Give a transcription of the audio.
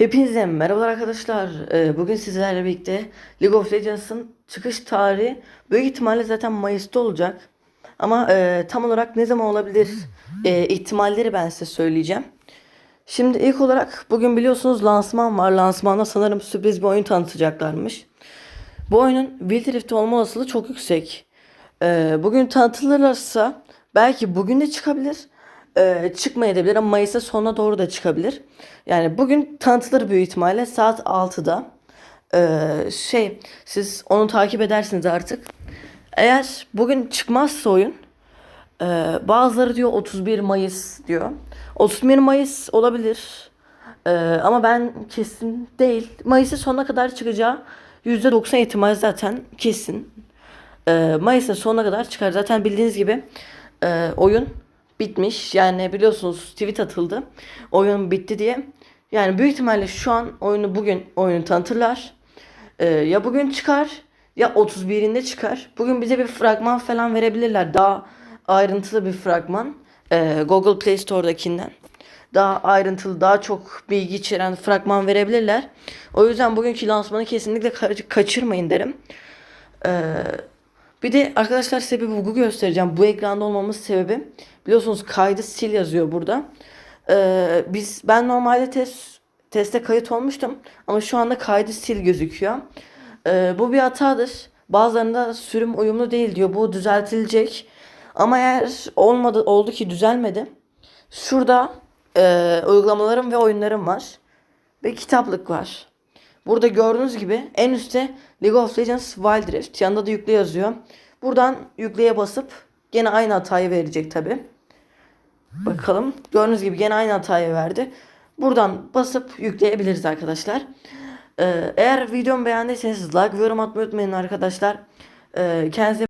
Hepinize merhabalar arkadaşlar. Ee, Bugün sizlerle birlikte League of Legends'ın çıkış tarihi büyük ihtimalle zaten Mayıs'ta olacak. Ama e, tam olarak ne zaman olabilir e, ihtimalleri ben size söyleyeceğim. Şimdi ilk olarak bugün biliyorsunuz lansman var. Lansmanda sanırım sürpriz bir oyun tanıtacaklarmış. Bu oyunun Wild Rift olma olasılığı çok yüksek. Ee, bugün tanıtılırsa belki bugün de çıkabilir. Ee, çıkmayabilir ama Mayıs'ın sonuna doğru da çıkabilir. Yani bugün tanıtılır büyük ihtimalle saat 6'da. Ee, şey siz onu takip edersiniz artık. Eğer bugün çıkmazsa oyun ee, bazıları diyor 31 Mayıs diyor. 31 Mayıs olabilir. Ee, ama ben kesin değil. Mayıs'ın sonuna kadar çıkacağı %90 ihtimal zaten kesin. Ee, Mayıs'ın sonuna kadar çıkar. Zaten bildiğiniz gibi e, oyun bitmiş. Yani biliyorsunuz tweet atıldı. Oyun bitti diye. Yani büyük ihtimalle şu an oyunu bugün oyunu tanıtırlar. Ee, ya bugün çıkar ya 31'inde çıkar. Bugün bize bir fragman falan verebilirler. Daha ayrıntılı bir fragman. Ee, Google Play Store'dakinden. Daha ayrıntılı, daha çok bilgi içeren fragman verebilirler. O yüzden bugünkü lansmanı kesinlikle ka- kaçırmayın derim. Ee, bir de arkadaşlar size bir göstereceğim. Bu ekranda olmamız sebebi biliyorsunuz kaydı sil yazıyor burada. Ee, biz ben normalde test teste kayıt olmuştum ama şu anda kaydı sil gözüküyor. Ee, bu bir hatadır. Bazılarında sürüm uyumlu değil diyor. Bu düzeltilecek. Ama eğer olmadı oldu ki düzelmedi. Şurada e, uygulamalarım ve oyunlarım var. Ve kitaplık var. Burada gördüğünüz gibi en üstte League of Legends Wild Rift. Yanında da yükle yazıyor. Buradan yükleye basıp gene aynı hatayı verecek tabi. Bakalım. Gördüğünüz gibi gene aynı hatayı verdi. Buradan basıp yükleyebiliriz arkadaşlar. Ee, eğer videomu beğendiyseniz like ve yorum atmayı unutmayın arkadaşlar. Ee, kendinize